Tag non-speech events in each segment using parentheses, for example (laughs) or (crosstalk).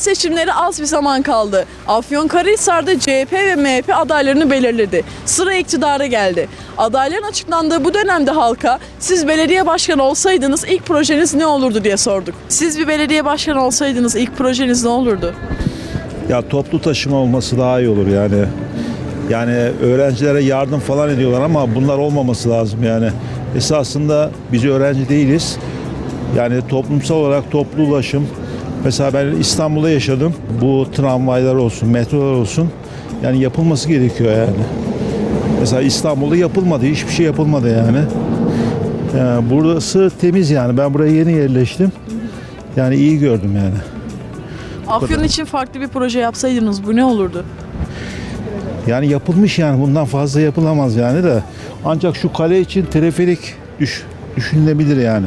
Seçimlere az bir zaman kaldı. Afyonkarahisar'da CHP ve MHP adaylarını belirledi. Sıra iktidara geldi. Adayların açıklandığı bu dönemde halka siz belediye başkanı olsaydınız ilk projeniz ne olurdu diye sorduk. Siz bir belediye başkanı olsaydınız ilk projeniz ne olurdu? Ya toplu taşıma olması daha iyi olur yani. Yani öğrencilere yardım falan ediyorlar ama bunlar olmaması lazım yani. Esasında biz öğrenci değiliz. Yani toplumsal olarak toplu ulaşım. Mesela ben İstanbul'da yaşadım. Bu tramvaylar olsun, metrolar olsun. Yani yapılması gerekiyor yani. Mesela İstanbul'da yapılmadı. Hiçbir şey yapılmadı yani. yani burası temiz yani. Ben buraya yeni yerleştim. Yani iyi gördüm yani. Afyon için farklı bir proje yapsaydınız bu ne olurdu? Yani yapılmış yani bundan fazla yapılamaz yani de. Ancak şu kale için teleferik düş, düşünülebilir yani.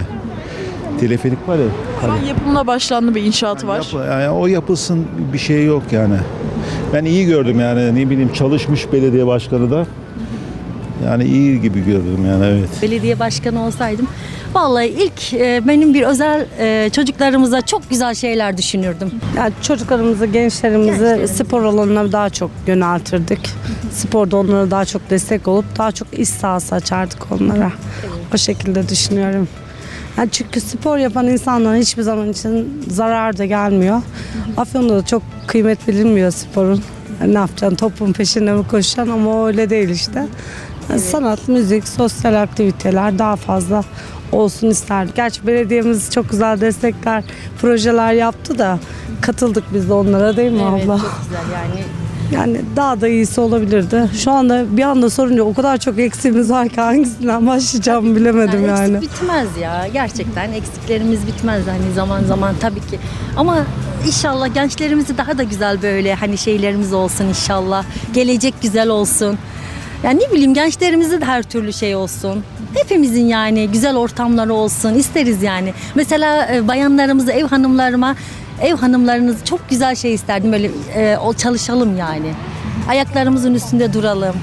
Teleferik var ya. Şu an yapımına başlandı bir inşaatı var. Yap- yani o yapılsın bir şey yok yani. Ben iyi gördüm yani ne bileyim çalışmış belediye başkanı da. Yani iyi gibi gördüm yani evet. belediye başkanı olsaydım vallahi ilk e, benim bir özel e, çocuklarımıza çok güzel şeyler düşünürdüm. Yani çocuklarımızı, gençlerimizi Gençlerimizi. spor alanına daha çok yöneltirdik. Sporda onlara daha çok destek olup daha çok iş sahası açardık onlara. O şekilde düşünüyorum. Yani çünkü spor yapan insanların hiçbir zaman için zarar da gelmiyor. Afyon'da da çok kıymet bilinmiyor sporun. Yani ne yapacaksın topun peşinde mi koşacaksın ama öyle değil işte. Yani Sanat, müzik, sosyal aktiviteler daha fazla olsun isterdik. Gerçi belediyemiz çok güzel destekler, projeler yaptı da katıldık biz de onlara değil mi Evet, abla? çok güzel yani. Yani daha da iyisi olabilirdi. Şu anda bir anda sorunca o kadar çok eksiğimiz var ki hangisinden (laughs) başlayacağımı bilemedim Yani yani. Eksik bitmez ya. Gerçekten eksiklerimiz bitmez hani zaman zaman tabii ki. Ama inşallah gençlerimizi daha da güzel böyle hani şeylerimiz olsun inşallah. Gelecek güzel olsun. Yani ne bileyim gençlerimizin de her türlü şey olsun. Hepimizin yani güzel ortamları olsun isteriz yani. Mesela e, bayanlarımızı ev hanımlarıma ev hanımlarınız çok güzel şey isterdim böyle e, o çalışalım yani. Ayaklarımızın üstünde duralım.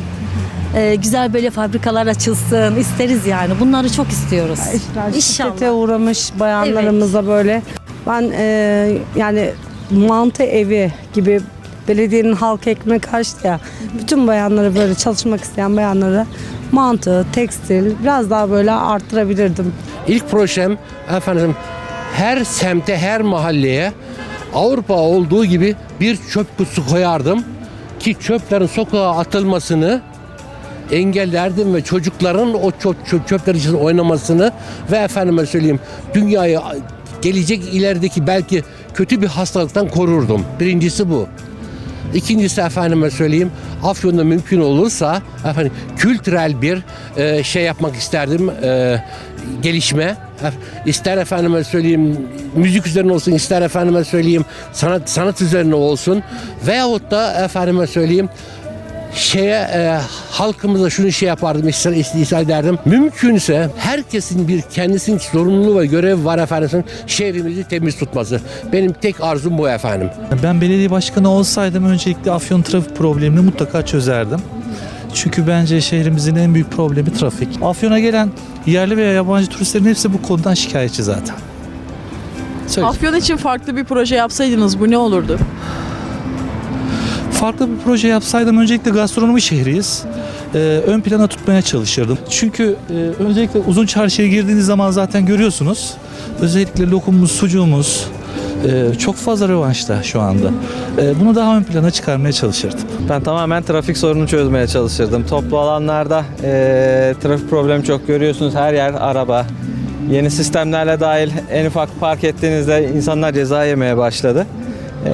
E, güzel böyle fabrikalar açılsın isteriz yani. Bunları çok istiyoruz. Şiddete İnşallah. uğramış bayanlarımıza böyle. Ben e, yani mantı evi gibi belediyenin halk ekmek açtı ya. Bütün bayanları böyle çalışmak isteyen bayanları mantı, tekstil biraz daha böyle arttırabilirdim. İlk projem efendim her semte, her mahalleye Avrupa olduğu gibi bir çöp kutusu koyardım ki çöplerin sokağa atılmasını engellerdim ve çocukların o çöp, çöp çöpler için oynamasını ve efendime söyleyeyim dünyayı gelecek ilerideki belki kötü bir hastalıktan korurdum. Birincisi bu. İkincisi efendime söyleyeyim Afyon'da mümkün olursa efendim kültürel bir e, şey yapmak isterdim e, gelişme. İster efendime söyleyeyim müzik üzerine olsun ister efendime söyleyeyim sanat sanat üzerine olsun veyahut da efendime söyleyeyim şeye e, halkımıza şunu şey yapardım istisal, istisal ederdim. Mümkünse herkesin bir kendisinin sorumluluğu ve görevi var efendim şehrimizi temiz tutması. Benim tek arzum bu efendim. Ben belediye başkanı olsaydım öncelikle Afyon trafik problemini mutlaka çözerdim. Çünkü bence şehrimizin en büyük problemi trafik. Afyon'a gelen yerli veya yabancı turistlerin hepsi bu konudan şikayetçi zaten. Söyle. Afyon için farklı bir proje yapsaydınız bu ne olurdu? Farklı bir proje yapsaydım öncelikle gastronomi şehriyiz. Ee, ön plana tutmaya çalışırdım. Çünkü e, öncelikle uzun çarşıya girdiğiniz zaman zaten görüyorsunuz. Özellikle lokumumuz, sucuğumuz e, çok fazla revanşta şu anda. E, bunu daha ön plana çıkarmaya çalışırdım. Ben tamamen trafik sorununu çözmeye çalışırdım. Toplu alanlarda eee, trafik problemi çok görüyorsunuz. Her yer araba. Yeni sistemlerle dahil en ufak park ettiğinizde insanlar ceza yemeye başladı. Eee,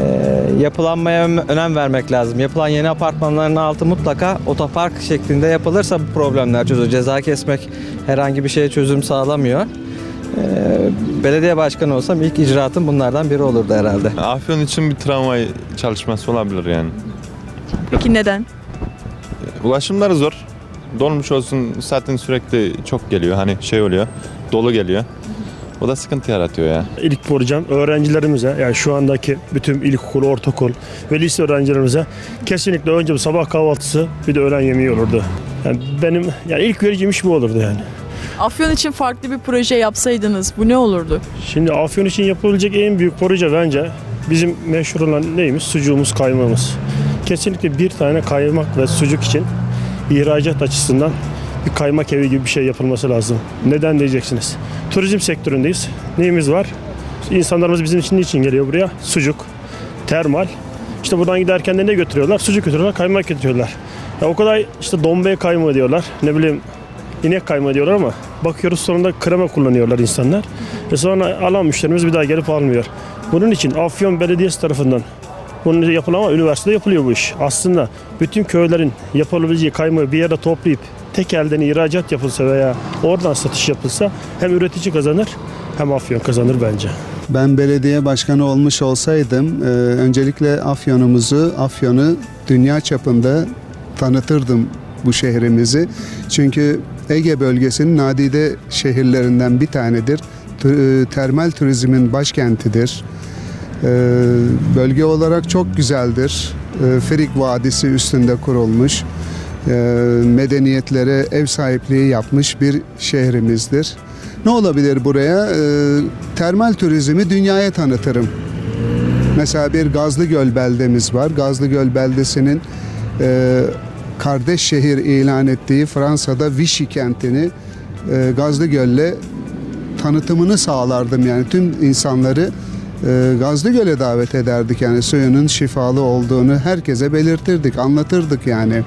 yapılanmaya önem vermek lazım. Yapılan yeni apartmanların altı mutlaka otopark şeklinde yapılırsa bu problemler çözülür. Ceza kesmek herhangi bir şeye çözüm sağlamıyor. Eee, belediye başkanı olsam ilk icraatım bunlardan biri olurdu herhalde. Afyon için bir tramvay çalışması olabilir yani. Peki neden? Ulaşımları zor. Dolmuş olsun zaten sürekli çok geliyor. Hani şey oluyor. Dolu geliyor. O da sıkıntı yaratıyor ya. İlk projem öğrencilerimize yani şu andaki bütün ilkokul, ortaokul ve lise öğrencilerimize kesinlikle önce bir sabah kahvaltısı bir de öğlen yemeği olurdu. Yani benim yani ilk vereceğim iş bu olurdu yani. Afyon için farklı bir proje yapsaydınız bu ne olurdu? Şimdi Afyon için yapılabilecek en büyük proje bence bizim meşhur olan neyimiz? Sucuğumuz, kaymağımız. Kesinlikle bir tane kaymak ve sucuk için ihracat açısından bir kaymak evi gibi bir şey yapılması lazım. Neden diyeceksiniz? Turizm sektöründeyiz. Neyimiz var? İnsanlarımız bizim için niçin geliyor buraya? Sucuk, termal. İşte buradan giderken de ne götürüyorlar? Sucuk götürüyorlar, kaymak götürüyorlar. Ya o kadar işte Dombey kaymağı diyorlar. Ne bileyim inek kaymağı diyorlar ama bakıyoruz sonunda krema kullanıyorlar insanlar. Ve sonra alan müşterimiz bir daha gelip almıyor. Bunun için Afyon Belediyesi tarafından bunu yapılan ama üniversitede yapılıyor bu iş. Aslında bütün köylerin yapılabileceği kaymağı bir yere toplayıp tek elden ihracat yapılsa veya oradan satış yapılsa hem üretici kazanır hem Afyon kazanır bence. Ben belediye başkanı olmuş olsaydım e, öncelikle Afyon'umuzu, Afyon'u dünya çapında tanıtırdım bu şehrimizi. Çünkü Ege bölgesinin nadide şehirlerinden bir tanedir. E, Termal turizmin başkentidir. E, Bölge olarak çok güzeldir. E, Ferik Vadisi üstünde kurulmuş. Medeniyetlere ev sahipliği yapmış bir şehrimizdir. Ne olabilir buraya? Termal turizmi dünyaya tanıtırım. Mesela bir Gazlıgöl beldemiz var. Gazlıgöl beldesinin e, kardeş şehir ilan ettiği Fransa'da Vichy kentini e, Gazlıgöl'le tanıtımını sağlardım yani tüm insanları e, Gazlıgöl'e davet ederdik yani suyunun şifalı olduğunu herkese belirtirdik, anlatırdık yani.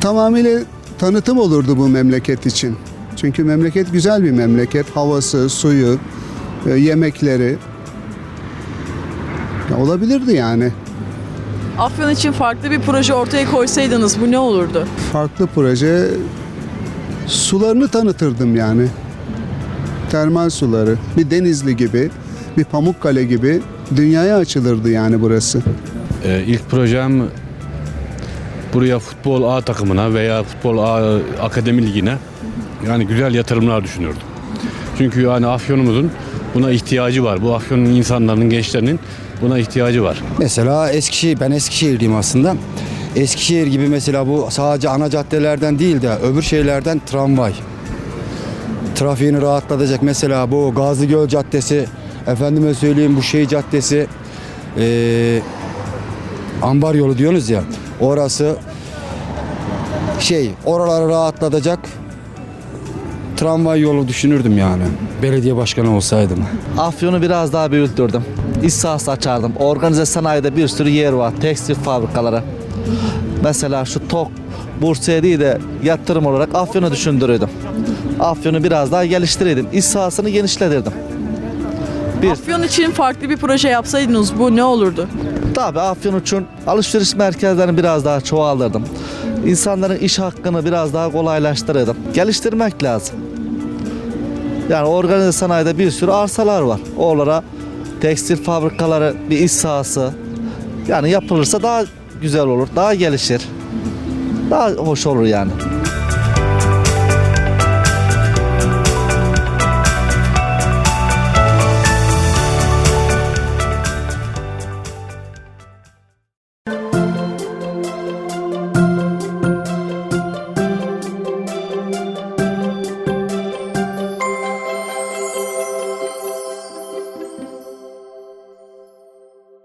Tamamıyla tanıtım olurdu bu memleket için. Çünkü memleket güzel bir memleket. Havası, suyu, e, yemekleri. Ya olabilirdi yani. Afyon için farklı bir proje ortaya koysaydınız bu ne olurdu? Farklı proje sularını tanıtırdım yani. Termal suları. Bir Denizli gibi, bir Pamukkale gibi dünyaya açılırdı yani burası. Ee, ilk projem buraya futbol A takımına veya futbol A akademi ligine yani güzel yatırımlar düşünürdüm. Çünkü yani Afyon'umuzun buna ihtiyacı var. Bu Afyon'un insanların, gençlerinin buna ihtiyacı var. Mesela Eskişehir, ben Eskişehirliyim aslında. Eskişehir gibi mesela bu sadece ana caddelerden değil de öbür şeylerden tramvay. Trafiğini rahatlatacak mesela bu Gazlıgöl Caddesi, efendime söyleyeyim bu şey caddesi, eee ambar yolu diyorsunuz ya, orası şey, oraları rahatlatacak tramvay yolu düşünürdüm yani. Belediye başkanı olsaydım. Afyon'u biraz daha büyütürdüm. İş sahası açardım. Organize sanayide bir sürü yer var. Tekstil fabrikaları. Mesela şu TOK, Bursa'ya değil de yatırım olarak Afyon'u düşündürürdüm. Afyon'u biraz daha geliştirirdim. İş sahasını genişletirdim. Bir- Afyon için farklı bir proje yapsaydınız bu ne olurdu? Tabii Afyon için alışveriş merkezlerini biraz daha çoğaldırdım. İnsanların iş hakkını biraz daha kolaylaştırırdım. Geliştirmek lazım. Yani organize sanayide bir sürü arsalar var. Oralara tekstil fabrikaları, bir iş sahası. Yani yapılırsa daha güzel olur, daha gelişir. Daha hoş olur yani.